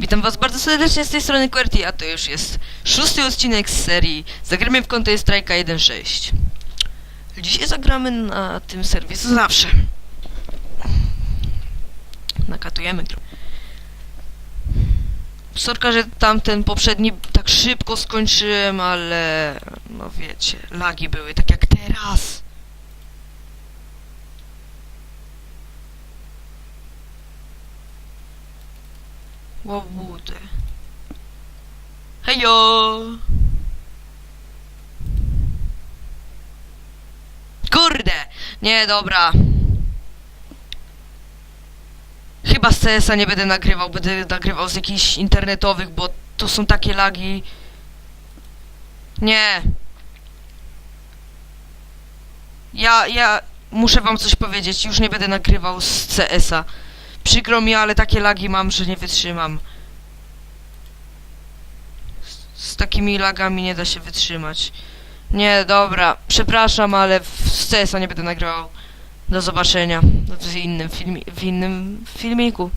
Witam was bardzo serdecznie z tej strony QWERTY, a to już jest szósty odcinek z serii Zagramy w Counter Strike'a 1.6 Dzisiaj zagramy na tym serwisie zawsze. Nakatujemy Sorka, że tamten poprzedni tak szybko skończyłem, ale no wiecie, lagi były tak jak teraz Łobudy. Hejo! Kurde! Nie, dobra. Chyba z CS-a nie będę nagrywał, będę nagrywał z jakichś internetowych, bo to są takie lagi. Nie. Ja, ja muszę wam coś powiedzieć, już nie będę nagrywał z CS-a. Przykro mi, ale takie lagi mam, że nie wytrzymam. Z, z takimi lagami nie da się wytrzymać. Nie, dobra, przepraszam, ale z CS-a nie będę nagrywał. Do zobaczenia w innym, filmi w innym filmiku.